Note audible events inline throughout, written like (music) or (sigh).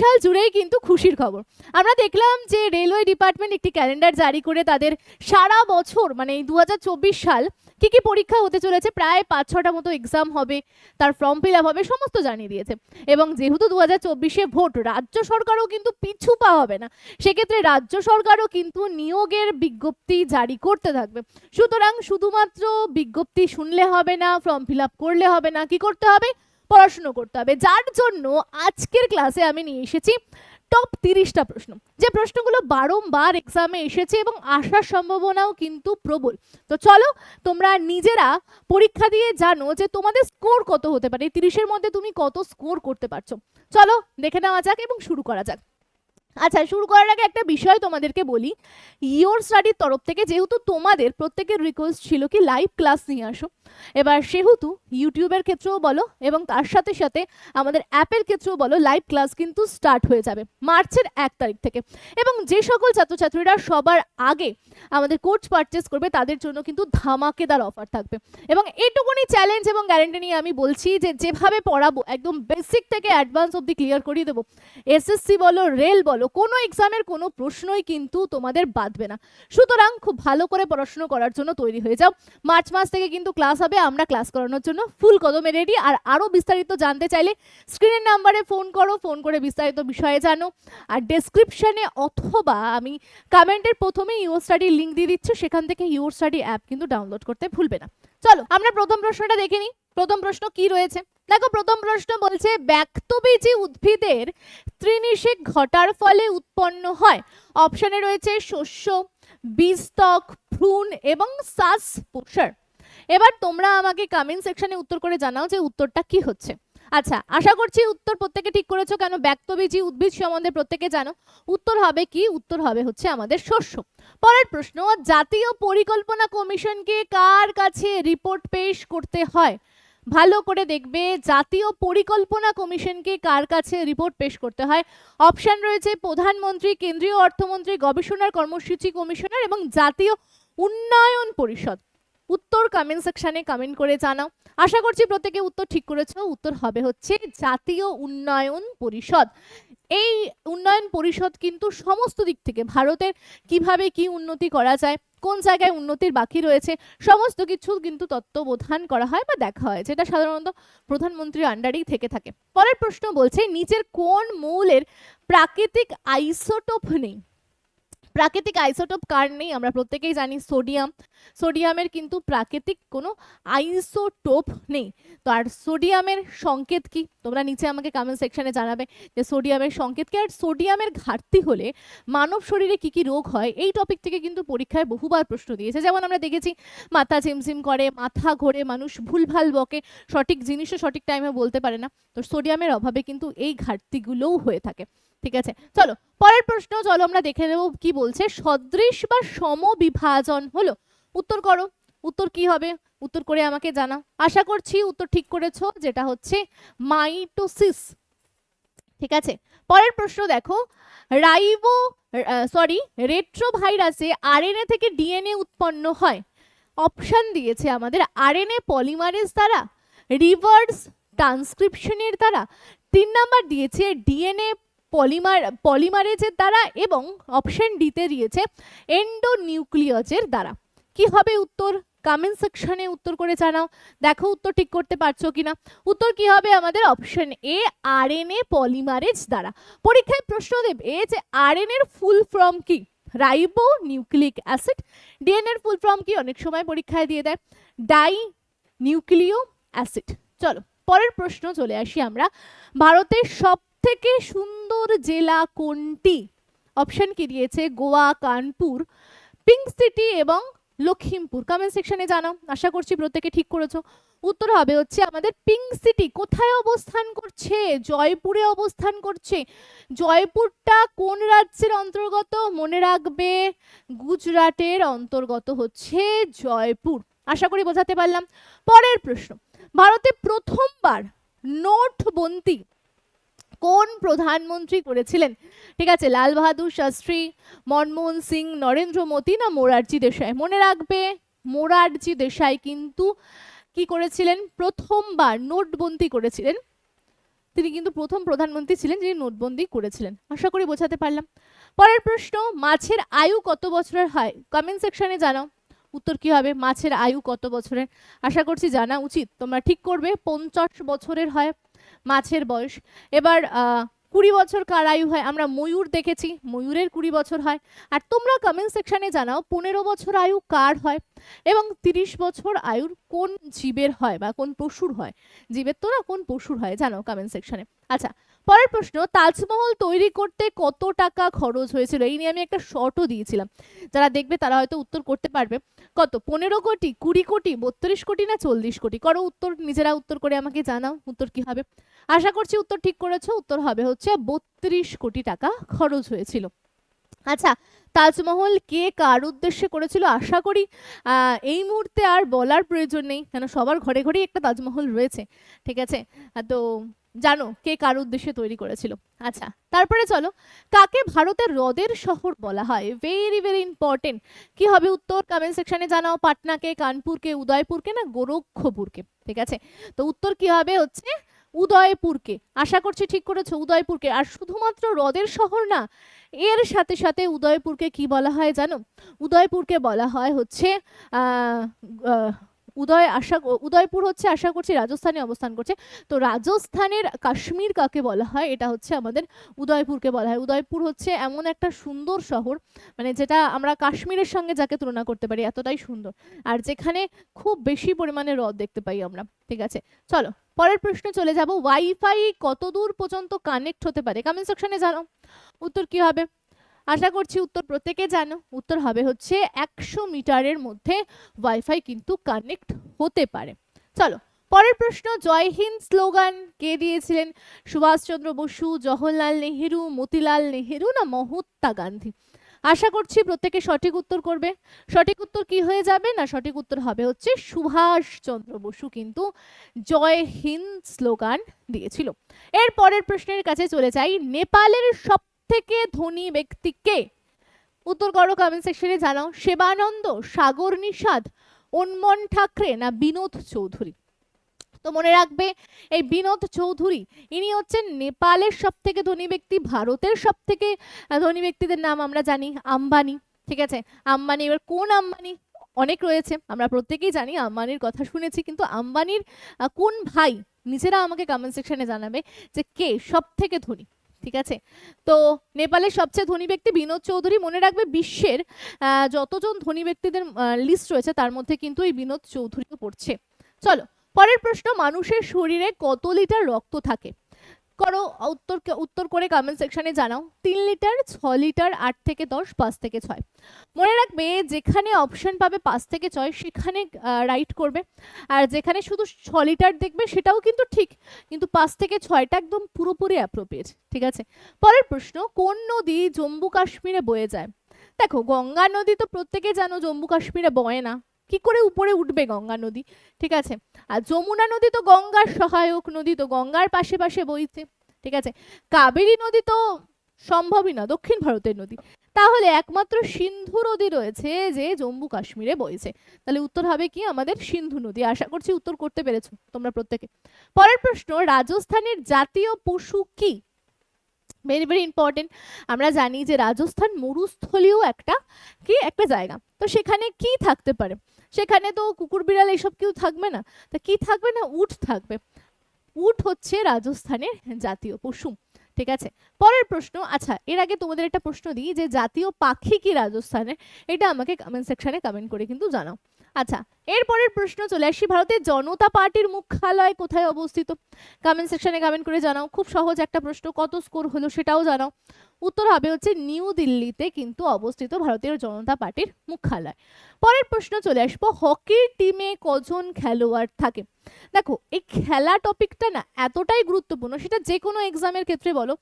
সাল জুড়েই কিন্তু খুশির খবর। আমরা দেখলাম যে রেলওয়ে ডিপার্টমেন্ট একটি ক্যালেন্ডার জারি করে তাদের সারা বছর মানে এই দু হাজার চব্বিশ সাল কি কি পরীক্ষা হতে চলেছে, প্রায় পাঁচ ছটা মতো এক্সাম হবে, তার ফর্ম ফিল আপ হবে, সমস্ত জানিয়ে দিয়েছে। এবং যেহেতু দু হাজার চব্বিশে ভোট, রাজ্য সরকারও কিন্তু পিছু পা হবে না। সেক্ষেত্রে রাজ্য সরকারও কিন্তু নিয়োগের বিজ্ঞপ্তি জারি করতে থাকবে। সুতরাং শুধুমাত্র বিজ্ঞপ্তি শুনলে হবে না ফর্ম ফিল আপ করলে হবে না, কি করতে হবে? পড়াশুনো করতে হবে। যার জন্য আজকের ক্লাসে আমি নিয়ে এসেছি টপ তিরিশটা প্রশ্ন। যে প্রশ্নগুলো বারংবার এক্সামে এসেছে এবং আসার সম্ভাবনাও কিন্তু প্রবল। তো চলো, তোমরা নিজেরা পরীক্ষা দিয়ে জানো যে তোমাদের স্কোর কত হতে পারে। তিরিশের মধ্যে তুমি কত স্কোর করতে পারছ। চলো, দেখে নেওয়া যাক এবং শুরু করা যাক। আচ্ছা শুরু করার আগে একটা বিষয় তোমাদেরকে বলি। ইয়োর স্টাডির তরফ থেকে যেহেতু তোমাদের প্রত্যেকের রিকোয়েস্ট ছিল কি লাইভ ক্লাস নিয়ে আসো, এবার সেহেতু ইউটিউবের ক্ষেত্রেও বলো এবং তার সাথে সাথে আমাদের অ্যাপের ক্ষেত্রেও বলো লাইভ ক্লাস কিন্তু স্টার্ট হয়ে যাবে মার্চের এক তারিখ থেকে। এবং যে সকল ছাত্রছাত্রীরা সবার আগে আমাদের কোর্স পারচেস করবে, তাদের জন্য কিন্তু ধামাকেদার অফার থাকবে। এবং এটুকুনি চ্যালেঞ্জ এবং গ্যারেন্টি নিয়ে আমি বলছি যে, যেভাবে পড়াবো, একদম বেসিক থেকে অ্যাডভান্স অবধি ক্লিয়ার করিয়ে দেবো। এসএসসি বলো রেল বলো কোনো এক্সামের কোনো প্রশ্নই কিন্তু তোমাদের বাঁধবে না। সুতরাং খুব ভালো করে পড়াশুনো করার জন্য তৈরি হয়ে যাও। মার্চ মাস থেকে কিন্তু ক্লাস হবে, আমরা ক্লাস করানোর জন্য ফুল কদমে রেডি আর আরও বিস্তারিত জানতে চাইলে স্ক্রিনের নাম্বারে ফোন করো ফোন করে বিস্তারিত বিষয়ে জানো। আর ডেসক্রিপশানে অথবা আমি কমেন্টের প্রথমে ইউর স্টাডির লিঙ্ক দিয়ে দিচ্ছি, সেখান থেকে ইউর স্টাডি অ্যাপ কিন্তু ডাউনলোড করতে ভুলবে না। চলো, আমরা প্রথম প্রশ্নটা দেখে নিই। প্রথম প্রশ্ন কি রয়েছে? দেখো, প্রথম প্রশ্ন বলছে, ব্যক্তবীজী উদ্ভিদের ত্রিনিষেক ঘটার ফলে উৎপন্ন হয়। অপশনে রয়েছে শস্য, বীজত্বক, ভ্রূণ এবং শ্বাস প্রসার এবার তোমরা আমাকে কমেন্ট সেকশনে উত্তর করে জানাও যে উত্তরটা কি হচ্ছে। আচ্ছা আশা করছি উত্তর প্রত্যেকে ঠিক করেছ, কেন ব্যক্তবীজী উদ্ভিদ সম্বন্ধে প্রত্যেকে জানো। উত্তর হবে কি? উত্তর হবে হচ্ছে আমাদের শস্য। পরের প্রশ্ন, জাতীয় পরিকল্পনা কমিশনকে কার কাছে রিপোর্ট পেশ করতে হয়? ভালো করে দেখবে, জাতীয় পরিকল্পনা কমিশনকে কার কাছে রিপোর্ট পেশ করতে হয়। অপশন রয়েছে প্রধানমন্ত্রী, কেন্দ্রীয় অর্থমন্ত্রী, গবেষণার কর্মসূচি কমিশনার এবং জাতীয় উন্নয়ন পরিষদ। উত্তর কমেন্ট সেকশনে কমেন্ট করে জানাও। আশা করছি প্রত্যেকে উত্তর ঠিক করেছ। উত্তর হবে হচ্ছে জাতীয় উন্নয়ন পরিষদ। এই উন্নয়ন পরিষদ কিন্তু সমস্ত দিক থেকে ভারতের কীভাবে কি উন্নতি করা যায় কোন জায়গায় উন্নতির বাকি রয়েছে, সমস্ত কিছু কিন্তু তত্ত্ববোধান করা হয় বা দেখা হয়, যেটা সাধারণত প্রধানমন্ত্রীর আন্ডারেই থেকে থাকে। পরের প্রশ্ন বলছে, নিচের কোন মৌলের প্রাকৃতিক আইসোটোপ নেই? প্রাকৃতিক আইসোটোপ কার নেই? আমরা প্রত্যেকেই জানি সোডিয়াম। সোডিয়ামের কিন্তু প্রাকৃতিক কোনো আইসোটোপ নেই। তো আর সোডিয়ামের সংকেত কি? তোমরা নিচে আমাকে কমেন্ট সেকশনে জানাবে যে সোডিয়ামের সংকেত কি? আর সোডিয়ামের ঘাটতি হলে মানব শরীরে কি কি রোগ হয়? এই টপিক থেকে কিন্তু পরীক্ষায় বহুবার প্রশ্ন দিয়েছে। যেমন আমরা দেখেছি, মাথা ঝিমঝিম করে, মাথা ঘোরে, মানুষ ভুলভাল বকে। সঠিক জিনিসও সঠিক টাইমে বলতে পারে না। তো সোডিয়ামের অভাবে কিন্তু এই ঘাটতিগুলোও হয়ে থাকে। ঠিক আছে? চলো, পরের প্রশ্ন, চলো আমরা দেখে নেব কি বলছে। সদৃশ বা সমবিভাজন হলো? উত্তর করো। উত্তর কি হবে? উত্তর করে আমাকে জানা আশা করছি উত্তর ঠিক করেছ, যেটা হচ্ছে মাইটোসিস। ঠিক আছে? পরের প্রশ্ন দেখো। রাইবো সরি রেট্রোভাইরাসে আরএনএ থেকে ডিএনএ উৎপন্ন হয়। অপশন দিয়েছে আমাদের আরএনএ পলিমারেজ দ্বারা রিভার্স ট্রান্সক্রিপশনের দ্বারা। তিন নাম্বার দিয়েছে ডিএনএ পলিমার পলিমারেজের দ্বারা এবং অপশন ডিতে দিয়েছে, এন্ডোনিউক্লিয়াসের দ্বারা। কি হবে উত্তর? কমেন্ট সেকশনে উত্তর করে জানাও। দেখো উত্তর ঠিক করতে পারছ কিনা? উত্তর কি হবে আমাদের option A R N A polymerase দ্বারা। পরীক্ষায় প্রশ্ন দেবে যে আরএনএ এর ফুল ফর্ম কি? রাইবো নিউক্লিক অ্যাসিড ডিএনএ এর ফুল ফর্ম কি? অনেক সময় পরীক্ষায় দিয়ে দেয়। Di nucleo acid. চলো, পরের প্রশ্ন চলে আসি আমরা। ভারতের সব থেকে সুন্দর জেলা কোনটি? অপশন কি দিয়েছে? গোয়া, কানপুর, পিঙ্ক সিটি এবং লখিমপুর কমেন্ট সেকশনে জানাও। আশা করছি প্রত্যেকে ঠিক করেছ। উত্তর হবে হচ্ছে আমাদের পিঙ্ক সিটি। কোথায় অবস্থান করছে? জয়পুরে অবস্থান করছে। জয়পুরটা কোন রাজ্যের অন্তর্গত? মনে রাখবে গুজরাটের অন্তর্গত হচ্ছে জয়পুর। আশা করি বোঝাতে পারলাম। পরের প্রশ্ন। ভারতে প্রথমবার নোটবন্দি কোন প্রধানমন্ত্রী করেছিলেন? ঠিক আছে, লাল বাহাদুর শাস্ত্রী, মনমোহন সিং, নরেন্দ্র মোদী না মোরারজি দেশাই? মনে রাখবে, মোরারজি দেশাই কিন্তু কি করেছিলেন? প্রথমবার নোটবন্দি করেছিলেন। তিনি কিন্তু প্রথম প্রধানমন্ত্রী ছিলেন যিনি নোটবন্দি করেছিলেন। আশা করি বোঝাতে পারলাম। পরের প্রশ্ন, মাছের আয়ু কত বছরের হয়? কমেন্ট সেকশনে জানাও। উত্তর কি হবে? মাছের আয়ু কত বছরের? আশা করছি জানা উচিত। তোমরা ঠিক করবে, পঞ্চাশ বছরের হয়। মাছের বয়স। এবার কুড়ি বছর কার আয়ু হয়? আমরা ময়ূর দেখেছি, ময়ূরের কুড়ি বছর হয়। আর তোমরা কমেন্ট সেকশানে জানাও, পনেরো বছর আয়ু কার হয় এবং তিরিশ বছর আয়ুর কোন জীবের হয় বা কোন পশুর হয়? জীবের তো না, কোন পশুর হয়? জানাও কমেন্ট সেকশানে আচ্ছা পরের প্রশ্ন, তাজমহল তৈরি করতে কত টাকা খরচ হয়েছিল? এই নিয়ে আমি একটা শর্টও দিয়েছিলাম। যারা দেখবে তারা হয়তো উত্তর করতে পারবে। কত? পনেরো কোটি, কুড়ি কোটি, বত্রিশ কোটি না চল্লিশ কোটি? করো উত্তর, নিজেরা উত্তর করে আমাকে জানাও, উত্তর কি হবে? আশা করছি উত্তর ঠিক করেছ, উত্তর হবে হচ্ছে বত্রিশ কোটি টাকা খরচ হয়েছিল। আচ্ছা তাজমহল কে কার উদ্দেশ্যে করেছিল? আশা করি এই মুহূর্তে আর বলার প্রয়োজন নেই, কেন সবার ঘরে ঘরেই একটা তাজমহল রয়েছে, ঠিক আছে? তো জানো কে কার উদ্দেশ্যে তৈরি করেছিল। আচ্ছা তারপরে চলো, কাকে ভারতের হ্রদের শহর বলা হয়? ভেরি ভেরি ইম্পর্টেন্ট কি হবে উত্তর? কমেন্ট সেকশনে জানাও, পাটনাকে, কানপুরকে, উদয়পুরকে না গোরক্ষপুরকে, ঠিক আছে? তো উত্তর কি হবে হচ্ছে, উদয়পুরকে। আশা করছি ঠিক করেছ, উদয়পুরকে। আর শুধুমাত্র হ্রদের শহর না, এর সাথে সাথে উদয়পুরকে কি বলা হয় জানো? উদয়পুরকে বলা হয় হচ্ছে উদয় আশা, উদয়পুর হচ্ছে আশা করছি রাজস্থানে অবস্থান করছে। তো রাজস্থানের কাশ্মীর কাকে বলা হয়? এটা হচ্ছে আমাদের উদয়পুরকে বলা হয়। উদয়পুর হচ্ছে এমন একটা সুন্দর শহর মানে যেটা আমরা কাশ্মীরের সঙ্গে যাকে তুলনা করতে পারি, এতটাই সুন্দর। আর যেখানে খুব বেশি পরিমাণে হ্রদ দেখতে পাই আমরা, ঠিক আছে? চলো, পরের প্রশ্নে চলে যাব। ওয়াইফাই কত দূর পর্যন্ত কানেক্ট হতে পারে? কমেন্ট সেকশনে জানো উত্তর কি হবে? আশা করছি উত্তর প্রত্যেকে জানো। উত্তর হবে হচ্ছে একশো মিটারের মধ্যে ওয়াইফাই কিন্তু কানেক্ট হতে পারে। চলো, পরের প্রশ্ন, জয় হিন্দ স্লোগান কে দিয়েছিলেন? সুভাষচন্দ্র বসু, জওহরলাল নেহেরু, মতিলাল নেহেরু না মহাত্মা গান্ধী? আশা করছি প্রত্যেকে সঠিক উত্তর করবে। সঠিক উত্তর কি হয়ে যাবে না সঠিক উত্তর হবে হচ্ছে সুভাষচন্দ্র বসু কিন্তু জয় হিন্দ স্লোগান দিয়েছিল। এর পরের প্রশ্নের কাছে চলে যাই। নেপালের সব থেকে ধনী ব্যক্তি কে উত্তর করো কমেন্ট সেকশনে জানাও। সেবানন্দ সাগর নিষাদ অনমন ঠাকরে না বিনোদ চৌধুরী? তো মনে রাখবে, এই বিনোদ চৌধুরী, ইনি হচ্ছেন নেপালের সব থেকে ধনী ব্যক্তি, ভারতের সব থেকে ধনী ব্যক্তিদের নাম আমরা জানি আম্বানি, ঠিক আছে? আম্বানি, এবার কোন আম্বানি? অনেক রয়েছে, আমরা প্রত্যেকেই জানি আম্বানির কথা শুনেছি, কিন্তু আম্বানির কোন ভাই? নিজেরা আমাকে কমেন্ট সেকশনে জানাবে যে কে সব থেকে ধনী? ঠিক আছে? তো নেপালের সবচেয়ে ধনী ব্যক্তি বিনোদ চৌধুরী মনে রাখবে বিশ্বের যতজন ধনী ব্যক্তিদের লিস্ট রয়েছে তার মধ্যে কিন্তু এই বিনোদ চৌধুরীও পড়ছে। চলো, পরের প্রশ্ন, মানুষের শরীরে কত লিটার রক্ত থাকে? করো, উত্তর উত্তর করে কমেন্ট সেকশনে জানাও। তিন লিটার ছ লিটার আট থেকে দশ, পাঁচ থেকে ছয়। মনে রাখবে, যেখানে অপশন পাবে পাঁচ থেকে ছয়, সেখানে রাইট করবে। আর যেখানে শুধু ছ লিটার দেখবে, সেটাও কিন্তু ঠিক। কিন্তু পাঁচ থেকে ছয়টা একদম পুরোপুরি অ্যাপ্রোপ্রিয়েট ঠিক আছে? পরের প্রশ্ন, কোন নদী জম্মু কাশ্মীরে বয়ে যায়? দেখো, গঙ্গা নদী তো প্রত্যেকে জানো জম্মু কাশ্মীরে বয়ে না। কি করে উপরে উঠবে গঙ্গা নদী? ঠিক আছে। আর যমুনা নদী তো গঙ্গার সহায়ক নদী, তো গঙ্গার পাশে পাশে বইছে। ঠিক আছে। কাবেরী নদী তো সম্ভবই না, দক্ষিণ ভারতের নদী। তাহলে একমাত্র সিন্ধু নদী রয়েছে যে জম্মু কাশ্মীরে বইছে। তাহলে উত্তর হবে কি? আমাদের সিন্ধু নদী। আশা করছি উত্তর করতে পেরেছ তোমরা প্রত্যেকে। পরের প্রশ্ন, রাজস্থানের জাতীয় পশু কি? ভেরি ভেরি ইম্পর্টেন্ট আমরা জানি যে রাজস্থান মরুস্থলীয় একটা কি? একটা জায়গা। তো সেখানে কি থাকতে পারে? সেখানে তো কুকুর বিড়াল এইসব কেউ থাকবে না। তা কি থাকবে না? উট থাকবে। উঠ হচ্ছে রাজস্থানের জাতীয় পশু। ঠিক আছে? পরের প্রশ্ন আচ্ছা এর আগে তোমাদের একটা প্রশ্ন দিই যে জাতীয় পাখি কি রাজস্থানের? এটা আমাকে কমেন্ট সেকশনে কমেন্ট করে কিন্তু জানাও। আচ্ছা এরপরের প্রশ্ন, চলে আসি ভারতের জনতা পার্টির মুখ্যালয় কোথায় অবস্থিত? কমেন্ট সেকশনে কমেন্ট করে জানাও। খুব সহজ একটা প্রশ্ন, কত স্কোর হলো সেটাও জানাও। উত্তর হবে হচ্ছে নিউ দিল্লিতে কিন্তু অবস্থিত ভারতীয় জনতা পার্টির মুখ্যালয়। পরের প্রশ্ন, চলে আসব, হকির টিমে কজন খেলোয়াড় থাকে? দেখো, এই খেলা টপিকটা না এতটাই গুরুত্বপূর্ণ, সেটা যে কোনো এক্সামের ক্ষেত্রে বলো।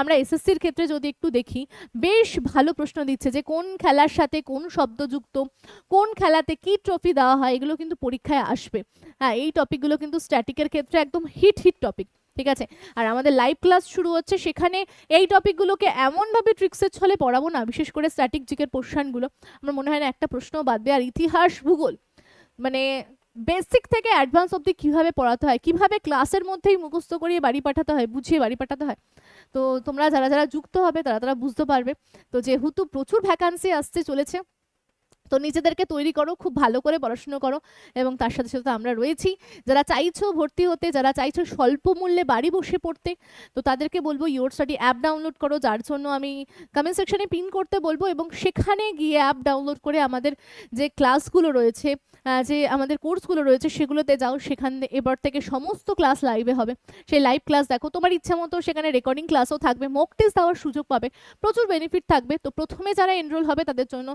আমরা এসএসসির ক্ষেত্রে যদি একটু দেখি, বেশ ভালো প্রশ্ন দিচ্ছে যে কোন খেলার সাথে কোন শব্দ যুক্ত কোন খেলাতে কি ট্রফি দেওয়া হয় এগুলো কিন্তু পরীক্ষায় আসবে। হ্যাঁ এই টপিকগুলো কিন্তু স্ট্যাটিকের ক্ষেত্রে একদম হিট হিট টপিক ঠিক আছে? আর আমাদের লাইভ ক্লাস শুরু হচ্ছে, সেখানে এই টপিকগুলোকে এমনভাবে ট্রিক্সের ছলে পড়াবো না, বিশেষ করে স্ট্যাটিক জিকের পোর্শনগুলো আমার মনে হয় না একটা প্রশ্ন বাদ দেয় আর ইতিহাস, ভূগোল মানে বেসিক থেকে অ্যাডভান্স অবধি কীভাবে পড়াতে হয়, কীভাবে ক্লাসের মধ্যেই মুখস্থ করিয়ে বাড়ি পাঠাতে হয়, বুঝিয়ে বাড়ি পাঠাতে হয়, তো তোমরা যারা যারা যুক্ত হবে, তারা তারা বুঝতে পারবে। তো যেহেতু প্রচুর ভ্যাকান্সি আসতে চলেছে তো নিজেদেরকে তৈরি করো, খুব ভালো করে পড়াশুনো করো এবং তার সাথে সাথে আমরা রয়েছি। যারা চাইছো ভর্তি হতে, যারা চাইছো স্বল্প মূল্যে বাড়ি বসে পড়তে, তো তাদেরকে বলব ইয়োর স্টাডি অ্যাপ ডাউনলোড করো, যার জন্য আমি কমেন্ট সেকশনে পিন করতে বলব এবং সেখানে গিয়ে অ্যাপ ডাউনলোড করে আমাদের যে ক্লাসগুলো রয়েছে যে আমাদের কোর্সগুলো রয়েছে সেগুলোতে যাও, সেখান এবার থেকে সমস্ত ক্লাস লাইভে হবে। সেই লাইভ ক্লাস দেখো, তোমার ইচ্ছা মতো সেখানে রেকর্ডিং ক্লাসও থাকবে মক টেস্ট দেওয়ার সুযোগ পাবে, প্রচুর বেনিফিট থাকবে। তো প্রথমে যারা এনরোল হবে তাদের জন্য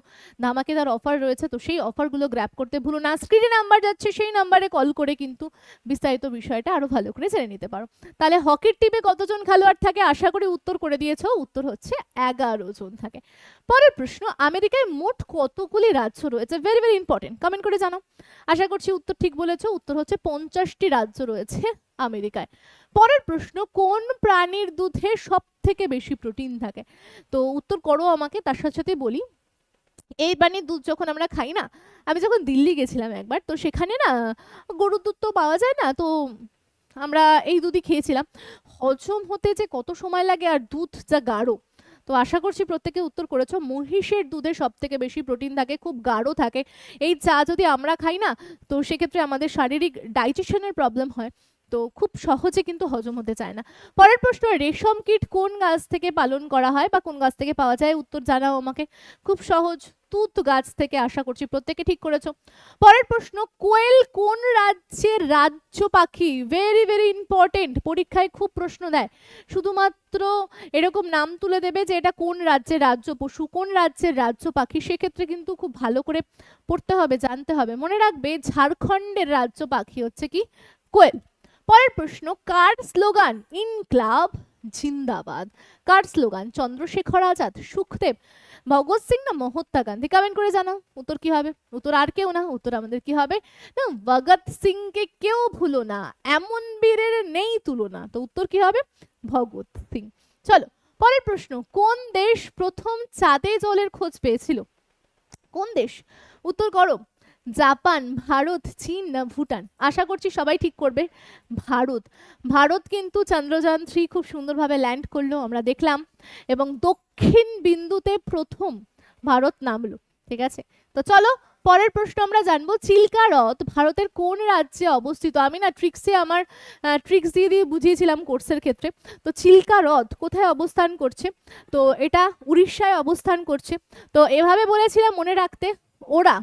ধামাকেদার অফার রয়েছে, তো সেই অফারগুলো গ্র্যাপ করতে ভুলো না। স্ক্রিনে নাম্বার যাচ্ছে, সেই নাম্বারে কল করে কিন্তু বিস্তারিত বিষয়টা আরও ভালো করে জেনে নিতে পারো। তাহলে হকির টিমে কতজন খেলোয়াড় থাকে? আশা করি উত্তর করে দিয়েছ, উত্তর হচ্ছে এগারো জন থাকে। পরের প্রশ্ন, আমেরিকায় মোট কতগুলি রাজ্য রয়েছে? ভেরি ভেরি ইম্পর্টেন্ট কমেন্ট করে জানো আশা করছি উত্তর ঠিক বলেছ, উত্তর হচ্ছে পঞ্চাশটি রাজ্য রয়েছে আমেরিকায়। পরের প্রশ্ন, কোন প্রাণীর দুধে সব থেকে বেশি প্রোটিন থাকে? তো উত্তর করো আমাকে, তার সাথে সাথে বলি। এই প্রাণীর দুধ যখন আমরা খাই না, আমি যখন দিল্লি গেছিলাম একবার, তো সেখানে না গরুর দুধ তো পাওয়া যায় না, তো আমরা এই দুধই খেয়েছিলাম। হজম হতে যে কত সময় লাগে আর দুধ যা গাঢ়, তো আশা করছি প্রত্যেকে উত্তর করেছ, মহিষের দুধে সব থেকে বেশি প্রোটিন থাকে, খুব গাঢ় থাকে। এই চা যদি আমরা খাই না, তো সেক্ষেত্রে আমাদের শারীরিক ডাইজেশনের প্রবলেম হয়। তো খুব সহজে কিন্তু হজম হতে চায় না। পরের প্রশ্ন, রেশম কীট কোন গাছ থেকে পালন করা হয় বা কোন গাছ থেকে পাওয়া যায়? উত্তর জানাও আমাকে। খুব সহজ, তুত গাছ থেকে আশা করছি প্রত্যেকে ঠিক করেছ। পরের প্রশ্ন, কোয়েল কোন রাজ্যের রাজ্য পাখি ভেরি ভেরি ইম্পর্টেন্ট পরীক্ষায় খুব প্রশ্ন দেয়। শুধুমাত্র এরকম নাম তুলে দেবে যে এটা কোন রাজ্যের রাজ্য পশু, কোন রাজ্যের রাজ্য পাখি, সেক্ষেত্রে কিন্তু খুব ভালো করে পড়তে হবে, জানতে হবে। মনে রাখবে, ঝাড়খণ্ডের রাজ্য পাখি হচ্ছে কি? কোয়েল। পরের প্রশ্ন, কার স্লোগান? ইন ক্লাব, জিন্দাবাদ। কার স্লোগান? চন্দ্রশেখর আজাদ, সুখদেব, ভগৎ সিং না মহাত্মা গান্ধী? কমেন্ট করে জানাও, উত্তর কি হবে? উত্তর আর কেউ না, উত্তর আমাদের কি হবে? না, ভগৎ সিংকে কেউ ভুলো না, এমন বীরের নেই তুলনা। তো উত্তর কি হবে? ভগৎ সিং। চলো, পরের প্রশ্ন, কোন দেশ প্রথম চাঁদে জলের খোঁজ পেয়েছিল? কোন দেশ? উত্তর করো জাপান, ভারত, চীন না ভুটান? আশা করছি সবাই ঠিক করবে, ভারত। ভারত কিন্তু চন্দ্রযান থ্রি খুব সুন্দরভাবে ল্যান্ড করল, আমরা দেখলাম, এবং দক্ষিণ বিন্দুতে প্রথম ভারত নামলো, ঠিক আছে? তো চলো, পরের প্রশ্ন আমরা জানব, চিল্কা হ্রদ ভারতের কোন রাজ্যে অবস্থিত? আমি না ট্রিক্সে আমার ট্রিক্স দিয়ে দিয়ে বুঝিয়েছিলাম কোর্সের ক্ষেত্রে। তো চিল্কা হ্রদ কোথায় অবস্থান করছে? তো এটা উড়িষ্যায় অবস্থান করছে। তো এভাবে বলেছিলাম মনে রাখতে, ওরা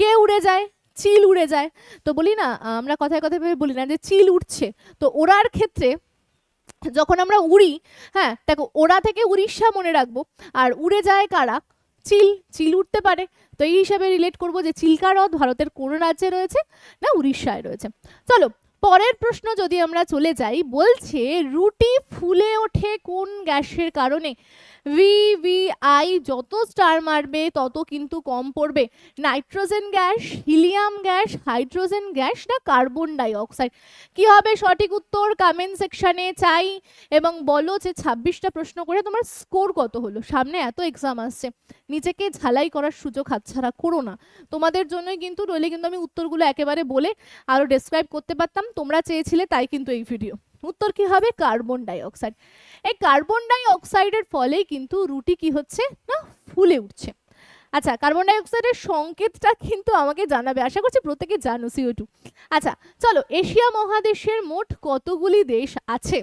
কে উড়ে যায়? চিল উড়ে যায়। তো বলি না, আমরা কথায় কথায় ভেবে বলি না যে চিল উঠছে তো ওড়ার ক্ষেত্রে যখন আমরা উড়ি হ্যাঁ দেখো, ওড়া থেকে উড়িষ্যা মনে রাখব। আর উড়ে যায় কারা? চিল চিল উঠতে পারে। তো এই হিসাবে রিলেট করব যে চিল্কা হ্রদ ভারতের কোন রাজ্যে রয়েছে না উড়িষ্যায় রয়েছে। চলো, পরের প্রশ্ন যদি আমরা চলে যাই, বলছে রুটি ফুলে ওঠে কোন গ্যাসের কারণে? ভি ভি আই যত স্টার মারবে, তত কিন্তু কম পড়বে। Nitrogen gas helium gas hydrogen gas না কার্বন ডাই অক্সাইড কি হবে সঠিক উত্তর? কমেন্ট সেকশনে চাই। এবং বলো যে ছাব্বিশটা প্রশ্ন করে তোমার স্কোর কত হলো? সামনে এত এক্সাম আসছে। নিজেকে ঝালাই করার সুযোগ হাতছাড়া করো না। তোমাদের জন্যই কিন্তু নইলে কিন্তু আমি উত্তরগুলো একেবারে বলে আরও ডেসক্রাইব করতে পারতাম। তোমরা চেয়েছিলে তাই কিন্তু এই ভিডিও উত্তর কি হবে? কার্বন ডাই অক্সাইড এই কার্বন ডাই অক্সাইডের ফলেই কিন্তু রুটি কি হচ্ছে না, ফুলে উঠছে। আচ্ছা কার্বন ডাই অক্সাইডের সংকেতটা কিন্তু আমাকে জানাবে। আশা করছি প্রত্যেকে জানো সিও টু আচ্ছা চলো, এশিয়া মহাদেশের মোট কতগুলি দেশ আছে?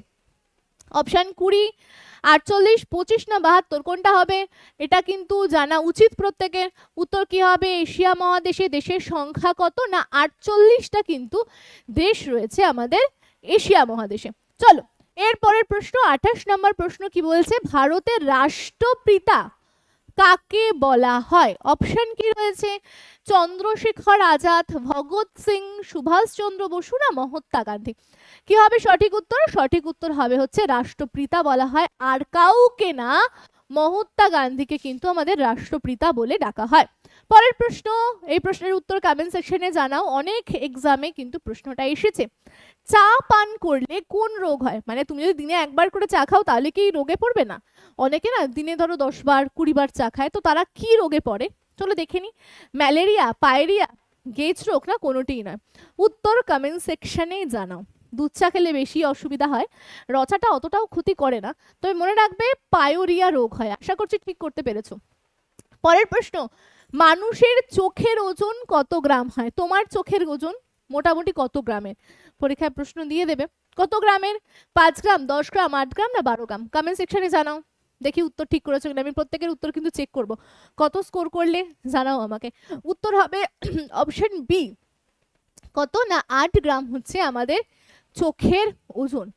অপশান কুড়ি, আটচল্লিশ, পঁচিশ না বাহাত্তর, কোনটা হবে? এটা কিন্তু জানা উচিত প্রত্যেকের উত্তর কি হবে? এশিয়া মহাদেশে দেশের সংখ্যা কত? না, আটচল্লিশটা কিন্তু দেশ রয়েছে আমাদের এশিয়া মহাদেশে। চলো এরপরের প্রশ্ন, আঠাশ নম্বর প্রশ্ন কি বলছে? ভারতের রাষ্ট্রপিতা কাকে বলা হয়? অপশন কি রয়েছে? চন্দ্রশেখর আজাদ, ভগৎ সিং, সুভাষচন্দ্র বসু না মহাত্মা গান্ধী? কি হবে সঠিক উত্তর? সঠিক উত্তর হবে হচ্ছে রাষ্ট্রপিতা বলা হয়। আর কাউকে না, মহাত্মা গান্ধীকে কিন্তু আমাদের রাষ্ট্রপিতা বলে ডাকা হয়। পরের প্রশ্ন, এই প্রশ্নের উত্তর কমেন্ট সেকশনে জানাও। অনেক এক্সামে কিন্তু প্রশ্নটা এসেছে। চা পান করলে কোন রোগ হয়? মানে তুমি যদি দিনে একবার করে চা খাও, তাহলে কি রোগে পড়বে না? অনেকে না দিনে ধরো দশ বার, কুড়ি বার চা খায়, তো তারা কি রোগে পড়ে? চলো দেখে নি। ম্যালেরিয়া, পায়রিয়া গেজ রোগ না কোনোটিই নয়। উত্তর কমেন্ট সেকশনে জানাও। দুধ চা খেলে বেশি অসুবিধা হয়। রচাটা অতটাও ক্ষতি করে না। তবে মনে রাখবে, পায়োরিয়া রোগ হয়। আশা করছি ঠিক করতে পেরেছ। পরের প্রশ্ন মানুষের চোখের ওজন কত গ্রাম হয়? তোমার চোখের ওজন মোটামুটি কত গ্রামের? পরীক্ষায় প্রশ্ন দিয়ে দেবে। কত গ্রামের? পাঁচ গ্রাম, দশ গ্রাম, আট গ্রাম না বারো গ্রাম? কমেন্ট সেকশনে জানাও। দেখি উত্তর ঠিক করেছ কিনা। আমি প্রত্যেকের উত্তর কিন্তু চেক করব। কত স্কোর করলে? জানাও আমাকে। উত্তর হবে (clears throat) অপশন বি কত না আট গ্রাম হচ্ছে আমাদের চোখের ওজন?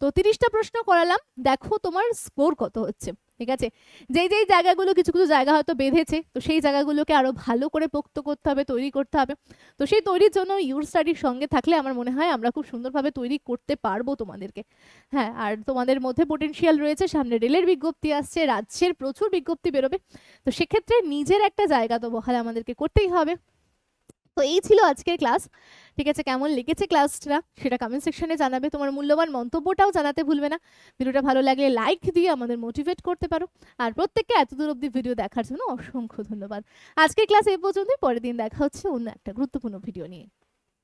তো তিরিশটা প্রশ্ন করালাম। দেখো তোমার স্কোর কত হচ্ছে। ঠিক আছে? যেই যেই জায়গাগুলো কিছু কিছু জায়গা হয়তো বেঁধেছে, তো সেই জায়গাগুলোকে আরও ভালো করে পোক্ত করতে হবে, তৈরি করতে হবে। তো সেই তৈরির জন্য ইউর স্টাডির সঙ্গে থাকলে আমার মনে হয় আমরা খুব সুন্দরভাবে তৈরি করতে পারব তোমাদেরকে। হ্যাঁ আর তোমাদের মধ্যে পোটেনশিয়াল রয়েছে, সামনে রেলের বিজ্ঞপ্তি আসছে, রাজ্যের প্রচুর বিজ্ঞপ্তি বেরোবে। তো সেক্ষেত্রে নিজের একটা জায়গা তো বহাল আমাদেরকে করতেই হবে। তো এই ছিল আজকের ক্লাস। ঠিক আছে, কেমন লেগেছে ক্লাসটা সেটা কমেন্ট সেকশনে জানাবে। তোমার মূল্যবান মন্তব্যটাও জানাতে ভুলবে না। ভিডিওটা ভালো লাগলে লাইক দিয়ে আমাদের মোটিভেট করতে পারো। আর প্রত্যেককে এতদূর অব্দি ভিডিও দেখার জন্য অসংখ্য ধন্যবাদ। আজকের ক্লাস এই পর্যন্তই। পরের দিন দেখা হচ্ছে অন্য একটা গুরুত্বপূর্ণ ভিডিও নিয়ে।